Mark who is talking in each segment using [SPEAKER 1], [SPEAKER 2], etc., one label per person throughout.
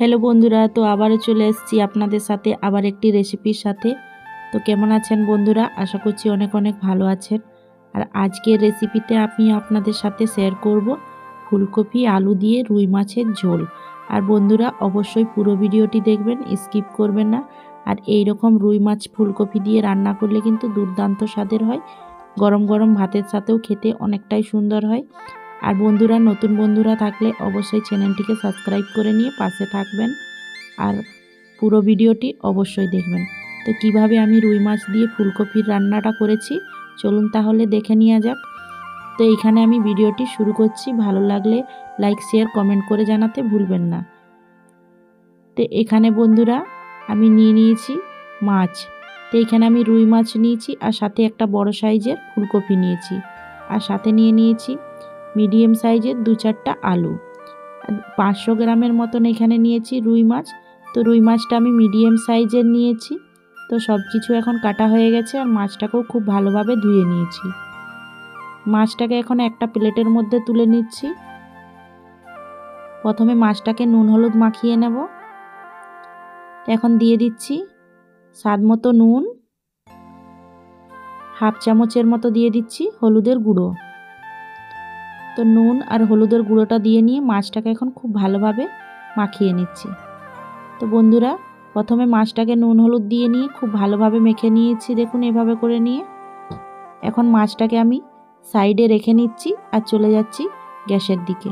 [SPEAKER 1] Hello বন্ধুরা, তো আবারও চলে এসেছি আপনাদের সাথে আবার একটি রেসিপির সাথে। তো কেমন আছেন বন্ধুরা? আশা করছি অনেক অনেক ভালো আছেন। আর আজকের রেসিপিতে আমি আপনাদের সাথে শেয়ার করব ফুলকপি, আলু দিয়ে রুই মাছের ঝোল। আর বন্ধুরা, অবশ্যই পুরো ভিডিওটি দেখবেন স্কিপ করবেন না। আর এই রকম রুই মাছ ফুলকপি দিয়ে রান্না করলে কিন্তু দুর্দান্ত স্বাদের হয়। গরম গরম ভাতের সাথেও খেতে অনেকটাই সুন্দর হয়। আর বন্ধুরা, নতুন বন্ধুরা থাকলে অবশ্যই চ্যানেলটিকে সাবস্ক্রাইব করে নিয়ে পাশে থাকবেন আর পুরো ভিডিওটি অবশ্যই দেখবেন। তো কীভাবে আমি রুই মাছ দিয়ে ফুলকপির রান্নাটা করেছি, চলুন তাহলে দেখে নেওয়া যাক। তো এইখানে আমি ভিডিওটি শুরু করছি। ভালো লাগলে লাইক, শেয়ার, কমেন্ট করে জানাতে ভুলবেন না। তো এখানে বন্ধুরা, আমি নিয়ে নিয়েছি মাছ। তো এখানে আমি রুই মাছ নিয়েছি আর সাথে একটা বড় সাইজের ফুলকপি নিয়েছি। আর সাথে নিয়ে নিয়েছি মিডিয়াম সাইজের দু চারটা আলু। পাঁচশো গ্রামের মতন এখানে নিয়েছি রুই মাছ। তো রুই মাছটা আমি মিডিয়াম সাইজের নিয়েছি। তো সব কিছু এখন কাটা হয়ে গেছে আর মাছটাকেও খুব ভালোভাবে ধুয়ে নিয়েছি। মাছটাকে এখন একটা প্লেটের মধ্যে তুলে নিচ্ছি। প্রথমে মাছটাকে নুন হলুদ মাখিয়ে নেব। এখন দিয়ে দিচ্ছি স্বাদ মতো নুন। হাফ চামচের মতো দিয়ে দিচ্ছি হলুদের গুঁড়ো। তো নুন আর হলুদের গুঁড়োটা দিয়ে নিয়ে মাছটাকে এখন খুব ভালোভাবে মাখিয়ে নিচ্ছি। তো বন্ধুরা, প্রথমে মাছটাকে নুন হলুদ দিয়ে নিয়ে খুব ভালোভাবে মেখে নিয়েছি, দেখুন এভাবে করে নিয়ে। এখন মাছটাকে আমি সাইডে রেখে নিচ্ছি আর চলে যাচ্ছি গ্যাসের দিকে।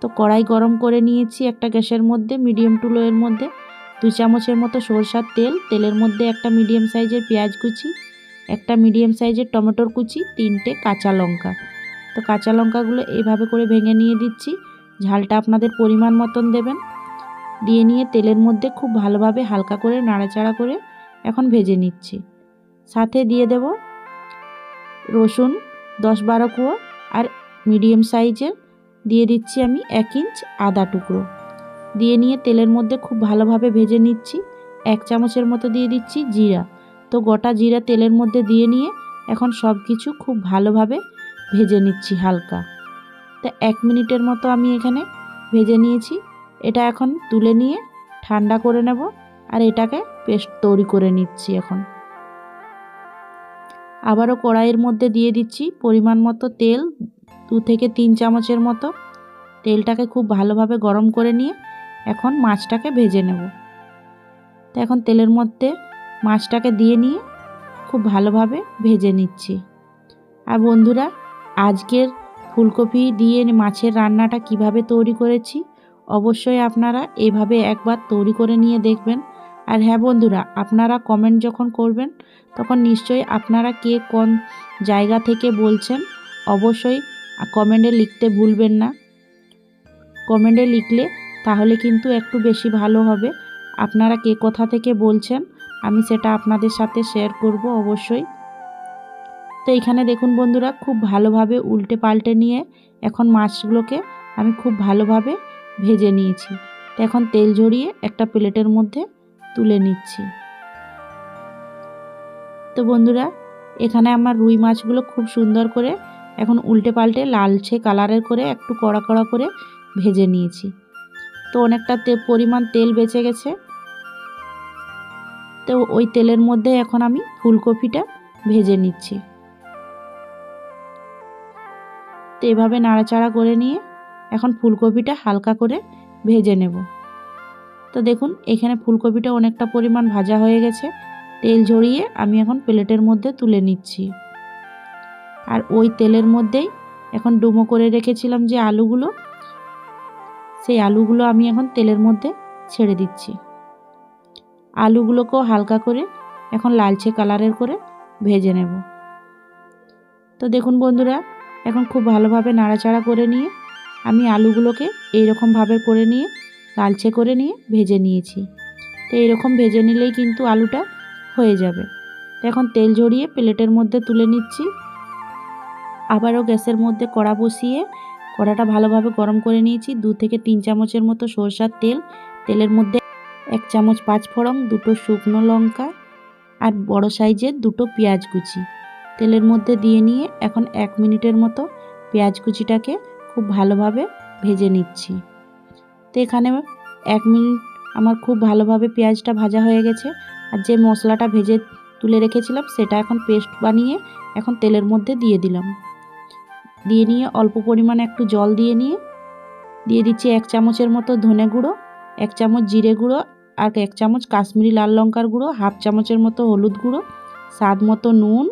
[SPEAKER 1] তো কড়াই গরম করে নিয়েছি একটা গ্যাসের মধ্যে, মিডিয়াম টু লোয়ের মধ্যে। দু চামচের মতো সরষার তেল, তেলের মধ্যে একটা মিডিয়াম সাইজের পেঁয়াজ কুচি, একটা মিডিয়াম সাইজের টমেটোর কুচি, তিনটে কাঁচা লঙ্কা। তো কাঁচা লঙ্কাগুলো এইভাবে করে ভেঙে নিয়ে দিচ্ছি। ঝালটা আপনাদের পরিমাণ মতন দেবেন। দিয়ে নিয়ে তেলের মধ্যে খুব ভালোভাবে হালকা করে নাড়াচাড়া করে এখন ভেজে নিচ্ছি। সাথে দিয়ে দেব রসুন, দশ বারো কুয়ো আর মিডিয়াম সাইজের দিয়ে দিচ্ছি আমি এক ইঞ্চ আদা টুকরো। দিয়ে নিয়ে তেলের মধ্যে খুব ভালোভাবে ভেজে নিচ্ছি। এক চামচের মতো দিয়ে দিচ্ছি জিরা। তো গোটা জিরা তেলের মধ্যে দিয়ে নিয়ে এখন সব কিছু খুব ভালোভাবে ভেজে নিচ্ছি হালকা। তা এক মিনিটের মতো আমি এখানে ভেজে নিয়েছি। এটা এখন তুলে নিয়ে ঠান্ডা করে নেব আর এটাকে পেস্ট তৈরি করে নিচ্ছি এখন। আবারও কড়াইয়ের মধ্যে দিয়ে দিচ্ছি পরিমাণ মতো তেল, দু থেকে তিন চামচের মতো। তেলটাকে খুব ভালোভাবে গরম করে নিয়ে এখন মাছটাকে ভেজে নেব। তো এখন তেলের মধ্যে মাছটাকে দিয়ে নিয়ে খুব ভালোভাবে ভেজে নিচ্ছি। আর বন্ধুরা আজকের ফুলকপি দিয়ে মাছের রান্নাটা কীভাবে তৈরি করেছি? অবশ্যই আপনারা এভাবে একবার তৈরি করে নিয়ে দেখবেন। আর হ্যাঁ বন্ধুরা, আপনারা কমেন্ট যখন করবেন, তখন নিশ্চয়ই আপনারা কে কোন জায়গা থেকে বলছেন, অবশ্যই কমেন্টে লিখতে ভুলবেন না। কমেন্টে লিখলে তাহলে কিন্তু একটু বেশি ভালো হবে। আপনারা কে কোথা থেকে বলছেন, আমি সেটা আপনাদের সাথে শেয়ার করব অবশ্যই। তো এখানে দেখুন বন্ধুরা, খুব ভালোভাবে উল্টে পাল্টে নিয়ে এখন মাছগুলোকে আমি খুব ভালোভাবে ভেজে নিয়েছি। তো এখন তেল ঝরিয়ে একটা প্লেটের মধ্যে তুলে নিচ্ছি। তো বন্ধুরা, এখানে আমার রুই মাছগুলো খুব সুন্দর করে এখন উল্টে পাল্টে লালচে কালারের করে একটু কড়া কড়া করে ভেজে নিয়েছি। তো অনেকটা পরিমাণ তেল বেঁচে গেছে। তো ওই তেলের মধ্যে এখন আমি ফুলকপিটা ভেজে নিচ্ছি। তো এভাবে নাড়াচাড়া করে নিয়ে এখন ফুলকপিটা হালকা করে ভেজে নেব। তো দেখুন, এখানে ফুলকপিটা অনেকটা পরিমাণ ভাজা হয়ে গেছে। তেল ঝরিয়ে আমি এখন প্লেটের মধ্যে তুলে নিচ্ছি। আর ওই তেলের মধ্যেই এখন ডুমো করে রেখেছিলাম যে আলুগুলো, সেই আলুগুলো আমি এখন তেলের মধ্যে ছেড়ে দিচ্ছি। আলুগুলোকেও হালকা করে এখন লালচে কালারের করে ভেজে নেব। তো দেখুন বন্ধুরা এখন খুব ভালোভাবে নাড়াচাড়া করে নিয়ে আমি আলুগুলোকে এইরকমভাবে করে নিয়ে, লালচে করে নিয়ে ভেজে নিয়েছি। তো এইরকম ভেজে নিলেই কিন্তু আলুটা হয়ে যাবে। তো এখন তেল ঝরিয়ে প্লেটের মধ্যে তুলে নিচ্ছি। আবারও গ্যাসের মধ্যে কড়া বসিয়ে কড়াটা ভালোভাবে গরম করে নিয়েছি। দু থেকে তিন চামচের মতো সরষার তেল। তেলের মধ্যে এক চামচ পাঁচ ফোড়ন দুটো শুকনো লঙ্কা আর বড় সাইজের দুটো পেঁয়াজ কুচি। তেলের মধ্যে দিয়ে নিয়ে এখন এক মিনিটের মতো পেঁয়াজ কুচিটাকে খুব ভালোভাবে ভেজে নিচ্ছি। তো এখানে এক মিনিট আমার খুব ভালোভাবে পেঁয়াজটা ভাজা হয়ে গেছে আর যে মশলাটা ভেজে তুলে রেখেছিলাম সেটা এখন পেস্ট বানিয়ে এখন তেলের মধ্যে দিয়ে দিলাম। দিয়ে নিয়ে অল্প পরিমাণে একটু জল দিয়ে নিয়ে, দিয়ে দিচ্ছি এক চামচের মতো ধনে গুঁড়ো, এক চামচ জিরে গুঁড়ো আর এক চামচ কাশ্মীরি লাল লঙ্কার গুঁড়ো, হাফ চামচের মতো হলুদ গুঁড়ো, স্বাদ মতো নুন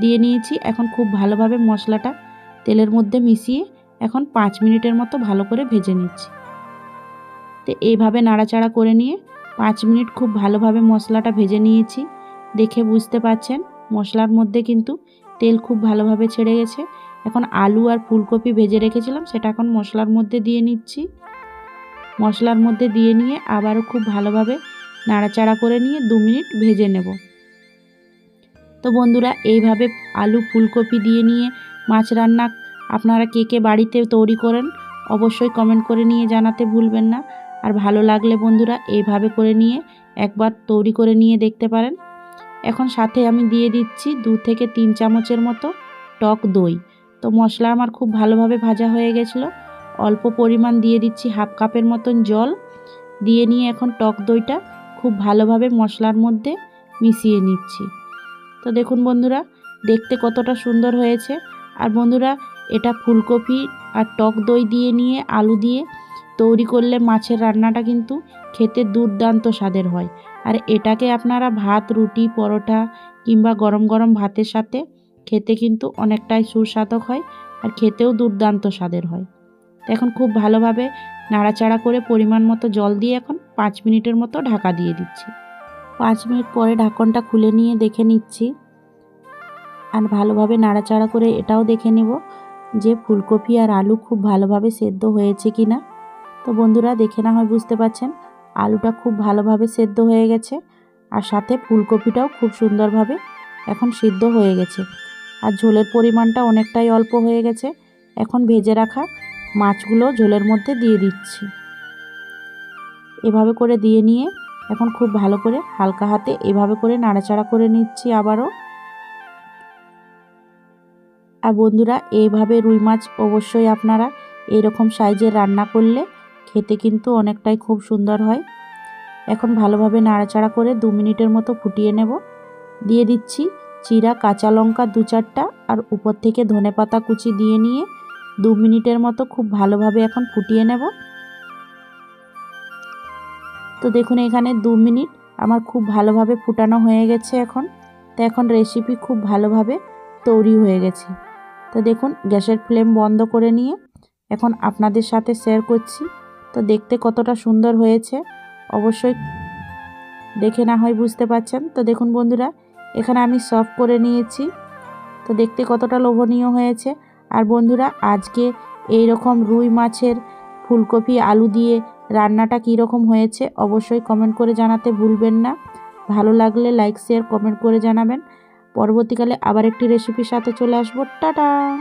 [SPEAKER 1] দিয়ে নিয়েছি। এখন খুব ভালোভাবে মশলাটা তেলের মধ্যে মিশিয়ে এখন পাঁচ মিনিটের মতো ভালো করে ভেজে নিচ্ছি। তো এইভাবে নাড়াচাড়া করে নিয়ে পাঁচ মিনিট খুব ভালোভাবে মশলাটা ভেজে নিয়েছি। দেখে বুঝতে পাচ্ছেন, মশলার মধ্যে কিন্তু তেল খুব ভালোভাবে ছেড়ে গেছে। এখন আলু আর ফুলকপি ভেজে রেখেছিলাম, সেটা এখন মশলার মধ্যে দিয়ে নিচ্ছি। মশলার মধ্যে দিয়ে নিয়ে আবারও খুব ভালোভাবে নাড়াচাড়া করে নিয়ে দু মিনিট ভেজে নেব। তো বন্ধুরা, এইভাবে আলু ফুলকপি দিয়ে নিয়ে মাছ রান্না আপনারা কে কে বাড়িতে তৈরি করেন, অবশ্যই কমেন্ট করে নিয়ে জানাতে ভুলবেন না। আর ভালো লাগলে বন্ধুরা, এইভাবে করে নিয়ে একবার তৈরি করে নিয়ে দেখতে পারেন। এখন সাথে আমি দিয়ে দিচ্ছি দু থেকে তিন চামচের মতো টক দই। তো মশলা আমার খুব ভালোভাবে ভাজা হয়ে গেছিল। অল্প পরিমাণ দিয়ে দিচ্ছি হাফ কাপের মতন জল। দিয়ে নিয়ে এখন টক দইটা খুব ভালোভাবে মশলার মধ্যে মিশিয়ে নিচ্ছি। দেখুন বন্ধুরা, দেখতে কতটা সুন্দর হয়েছে। আর বন্ধুরা, এটা ফুলকপি আর টক দই দিয়ে নিয়ে, আলু দিয়ে তৈরি করলে মাছের রান্নাটা কিন্তু খেতে দুর্দান্ত স্বাদের হয়। আর এটাকে আপনারা ভাত, রুটি, পরোটা কিংবা গরম গরম ভাতের সাথে খেতে কিন্তু অনেকটাই সুস্বাদক হয় আর খেতেও দুর্দান্ত স্বাদের হয়। তো এখন খুব ভালোভাবে নাড়াচাড়া করে পরিমাণ মতো জল দিয়ে এখন পাঁচ মিনিটের মতো ঢাকা দিয়ে দিচ্ছি। পাঁচ মিনিট পরে ঢাকনটা খুলে নিয়ে দেখে নিচ্ছি। আর ভালোভাবে নাড়াচাড়া করে এটাও দেখে নেব যে ফুলকপি আর আলু খুব ভালোভাবে সেদ্ধ হয়েছে কি না। তো বন্ধুরা, দেখে না হয় বুঝতে পারছেন, আলুটা খুব ভালোভাবে সেদ্ধ হয়ে গেছে আর সাথে ফুলকপিটাও খুব সুন্দরভাবে এখন সিদ্ধ হয়ে গেছে। আর ঝোলের পরিমাণটা অনেকটাই অল্প হয়ে গেছে। এখন ভেজে রাখা মাছগুলো ঝোলের মধ্যে দিয়ে দিচ্ছি। এভাবে করে দিয়ে নিয়ে এখন খুব ভালো করে হালকা হাতে এভাবে করে নাড়াচাড়া করে নিচ্ছি আবারও। আর বন্ধুরা এইভাবে রুই মাছ অবশ্যই আপনারা এরকম সাইজের রান্না করলে খেতে কিন্তু অনেকটাই খুব সুন্দর হয়। এখন ভালোভাবে নাড়াচাড়া করে দু মিনিটের মতো ফুটিয়ে নেব। দিয়ে দিচ্ছি চিরা কাঁচা লঙ্কা দু চারটা আর উপর থেকে ধনে পাতা কুচি দিয়ে নিয়ে দু মিনিটের মতো খুব ভালোভাবে এখন ফুটিয়ে নেব। তো দেখুন এখানে দু মিনিট আমার খুব ভালোভাবে ফুটানো হয়ে গেছে এখন। তো এখন রেসিপি খুব ভালোভাবে তৈরি হয়ে গেছে। তো দেখুন গ্যাসের ফ্লেম বন্ধ করে নিয়ে এখন আপনাদের সাথে শেয়ার করছি। তো দেখতে কতটা সুন্দর হয়েছে। অবশ্যই দেখে না হয় বুঝতে পারছেন। তো দেখুন বন্ধুরা, এখানে আমি সফট করে নিয়েছি। তো দেখতে কতটা লোভনীয় হয়েছে। আর বন্ধুরা, আজকে এই রকম রুই মাছের ফুলকপি, আলু দিয়ে রান্নাটা কীরকম হয়েছে অবশ্যই কমেন্ট করে জানাতে ভুলবেন না। ভালো লাগলে লাইক শেয়ার কমেন্ট করে জানাবেন। পরবর্তীকালে আবার একটি রেসিপির সাথে চলে আসব। টাটা!